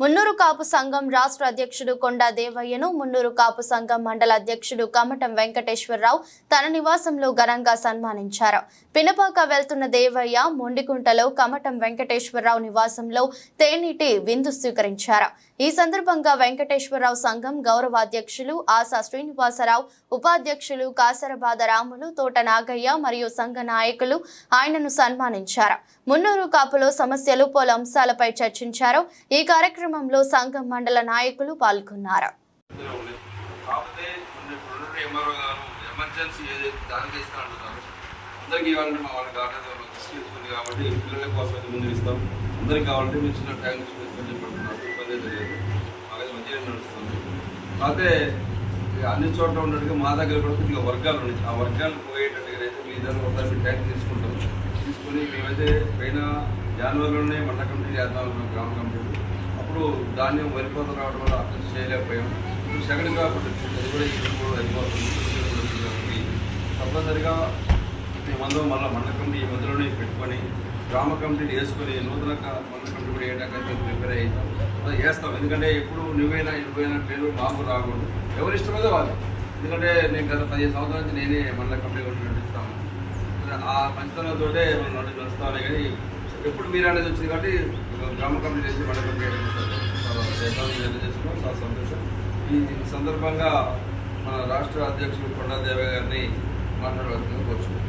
Munnuru Kapu సంఘం రాష్ట్ర అధ్యక్షుడు కొండా దేవయ్యను మున్నూరు కాపు సంఘం మండల అధ్యక్షుడు కమటం వెంకటేశ్వరరావు తన నివాసంలో ఘనంగా సన్మానించారు. పినపాక వెళ్తున్న దేవయ్య మొండికుంటలో కమటం వెంకటేశ్వరరావు నివాసంలో తేనీటి విందు స్వీకరించారు. ఈ సందర్భంగా వెంకటేశ్వరరావు సంఘం గౌరవ అధ్యక్షులు ఆశా శ్రీనివాసరావు ఉపాధ్యక్షులు కాసరబాద రాములు తోట నాగయ్య మరియు సంఘ నాయకులు ఆయనను సన్మానించారు. మున్నూరు కాపులో సమస్యలు పలు అంశాలపై చర్చించారు. ఈ కార్యక్రమం కార్యక్రమంలో సంఘం మండల నాయకులు పాల్గొన్నారు. ఇందులో కాకపోతే ఎమర్జెన్సీ ఏదైతే మా కాబట్టి పిల్లల కోసం అయితే ముందు ఇస్తాం. అందరికి కావాలంటే మీరు చిన్న తీసుకొని ఇబ్బంది అయితే లేదు. మాకైతే మంచిగా నడుస్తుంది. కాకపోతే అన్ని చోట్ల ఉన్నట్టుగా మా దగ్గర కూడా కొద్దిగా వర్గాలు ఉన్నాయి. ఆ వర్గాలు పోయేటట్టుగా అయితే మీ దగ్గర ఒకసారి మీరు ట్యాంక్ తీసుకుంటాం. తీసుకొని మేమైతే పైన జనవరిలోనే మండల కమిటీ చేద్దాం గ్రామ కమిటీ అప్పుడు ధాన్యం వరికోత రావడం వల్ల అర్థం చేయలేకపోయాం. ఇప్పుడు సెకండ్ కాబట్టి అది కూడా ఈ కూడా అయిపోతుంది. కాబట్టి తప్పనిసరిగా మేమందరం మళ్ళీ మండల కమిటీ ఈ మధ్యలోనే పెట్టుకొని గ్రామ కమిటీని వేసుకొని నూతన మండల కమిటీ కూడా వేయడానికి ప్రిపేర్ అవుతాం అది వేస్తాం ఎందుకంటే ఎప్పుడు నువ్వైనా నువ్వైనా పేరు మాకు రాకూడదు. ఎవరు ఇష్టమైతే వాళ్ళు ఎందుకంటే నేను గత పదిహేను సంవత్సరాల నుంచి నేనే మండల కమిటీ కూడా నడిపిస్తాను. ఆ మంచితనంతో మనం నడిచి నడుస్తామని కానీ ఎప్పుడు మీరు అనేది వచ్చింది కాబట్టి గ్రామ కమిటీ చేసి మండల కమిటీ చేసుకున్నాం చాలా సంతోషం ఈ సందర్భంగా మన రాష్ట్ర అధ్యక్షుడు కొండా దేవ గారిని మాట్లాడవలసింది కోరుచున్నాం.